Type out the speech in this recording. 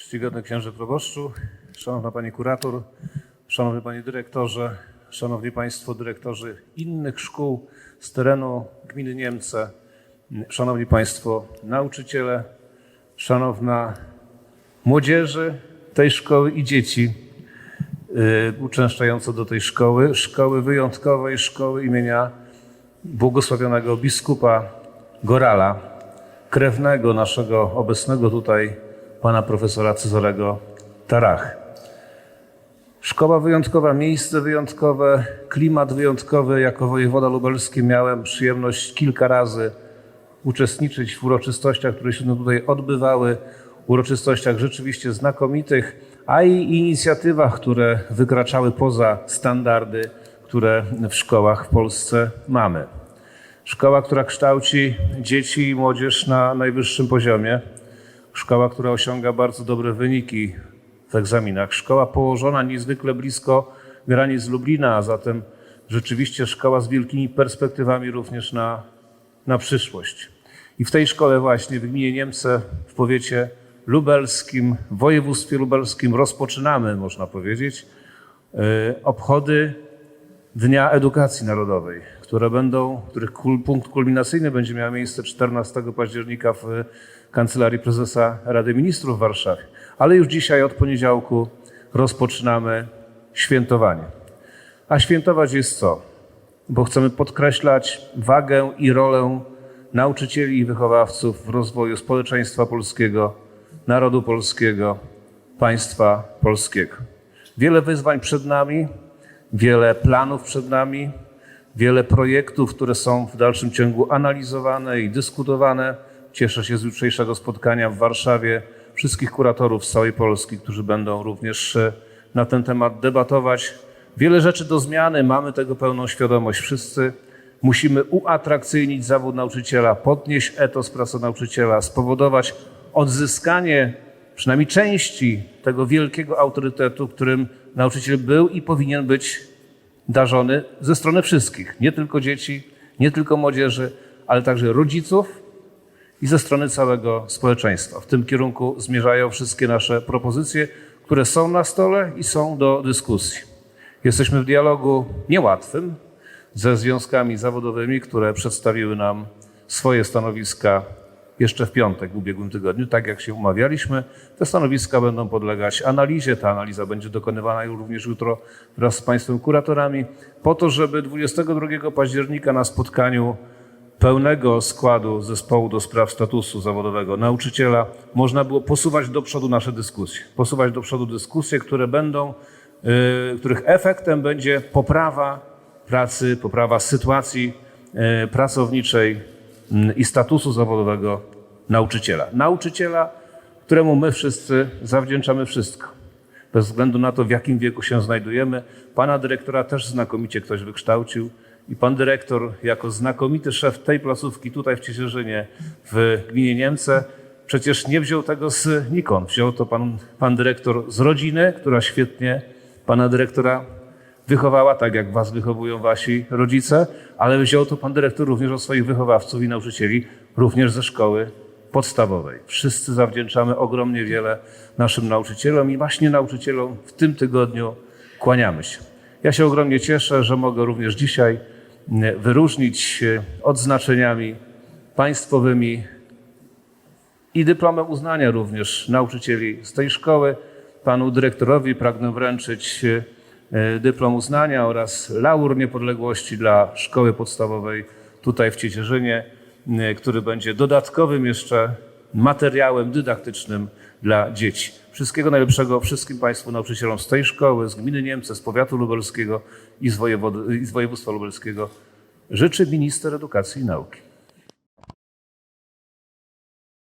Czcigodny księże proboszczu, szanowna pani kurator, szanowny panie dyrektorze, szanowni państwo dyrektorzy innych szkół z terenu gminy Niemce, szanowni państwo nauczyciele, szanowna młodzieży tej szkoły i dzieci yy, uczęszczające do tej szkoły, szkoły wyjątkowej, szkoły imienia błogosławionego biskupa Gorala, krewnego naszego obecnego tutaj pana profesora Cezarego Tarach. Szkoła wyjątkowa, miejsce wyjątkowe, klimat wyjątkowy. Jako wojewoda lubelski miałem przyjemność kilka razy uczestniczyć w uroczystościach, które się tutaj odbywały, uroczystościach rzeczywiście znakomitych, a i inicjatywach, które wykraczały poza standardy, które w szkołach w Polsce mamy. Szkoła, która kształci dzieci i młodzież na najwyższym poziomie. Szkoła, która osiąga bardzo dobre wyniki w egzaminach. Szkoła położona niezwykle blisko granic Lublina, a zatem rzeczywiście szkoła z wielkimi perspektywami również na, na przyszłość. I w tej szkole właśnie w gminie Niemce, w powiecie lubelskim, w województwie lubelskim rozpoczynamy, można powiedzieć, yy, obchody Dnia Edukacji Narodowej, które będą, których punkt kulminacyjny będzie miał miejsce 14 października w Kancelarii Prezesa Rady Ministrów w Warszawie. Ale już dzisiaj od poniedziałku rozpoczynamy świętowanie. A świętować jest co? Bo chcemy podkreślać wagę i rolę nauczycieli i wychowawców w rozwoju społeczeństwa polskiego, narodu polskiego, państwa polskiego. Wiele wyzwań przed nami, wiele planów przed nami, wiele projektów, które są w dalszym ciągu analizowane i dyskutowane. Cieszę się z jutrzejszego spotkania w Warszawie wszystkich kuratorów z całej Polski, którzy będą również e, na ten temat debatować. Wiele rzeczy do zmiany, mamy tego pełną świadomość wszyscy. Musimy uatrakcyjnić zawód nauczyciela, podnieść etos pracy nauczyciela, spowodować odzyskanie przynajmniej części tego wielkiego autorytetu, którym nauczyciel był i powinien być darzony ze strony wszystkich, nie tylko dzieci, nie tylko młodzieży, ale także rodziców i ze strony całego społeczeństwa. W tym kierunku zmierzają wszystkie nasze propozycje, które są na stole i są do dyskusji. Jesteśmy w dialogu niełatwym ze związkami zawodowymi, które przedstawiły nam swoje stanowiska jeszcze w piątek w ubiegłym tygodniu, tak jak się umawialiśmy. Te stanowiska będą podlegać analizie. Ta analiza będzie dokonywana również jutro wraz z Państwem kuratorami, po to, żeby 22 października na spotkaniu pełnego składu zespołu do spraw statusu zawodowego nauczyciela można było posuwać do przodu nasze dyskusje. Posuwać do przodu dyskusje, które będą, yy, których efektem będzie poprawa pracy, poprawa sytuacji yy, pracowniczej i statusu zawodowego nauczyciela. Nauczyciela, któremu my wszyscy zawdzięczamy wszystko. Bez względu na to, w jakim wieku się znajdujemy. Pana dyrektora też znakomicie ktoś wykształcił. I pan dyrektor, jako znakomity szef tej placówki tutaj w Ciesierzynie, w gminie Niemce, przecież nie wziął tego z nikąd. Wziął to pan, pan dyrektor z rodziny, która świetnie pana dyrektora wychowała, tak jak was wychowują wasi rodzice, ale wziął to pan dyrektor również od swoich wychowawców i nauczycieli, również ze szkoły podstawowej. Wszyscy zawdzięczamy ogromnie wiele naszym nauczycielom i właśnie nauczycielom w tym tygodniu kłaniamy się. Ja się ogromnie cieszę, że mogę również dzisiaj wyróżnić się odznaczeniami państwowymi i dyplomem uznania również nauczycieli z tej szkoły. Panu dyrektorowi pragnę wręczyć dyplom uznania oraz laur niepodległości dla szkoły podstawowej tutaj w Ciecierzynie, e, który będzie dodatkowym jeszcze materiałem dydaktycznym dla dzieci. Wszystkiego najlepszego wszystkim Państwu nauczycielom z tej szkoły, z gminy Niemce, z powiatu lubelskiego i z, i z województwa lubelskiego. Życzy minister edukacji i nauki.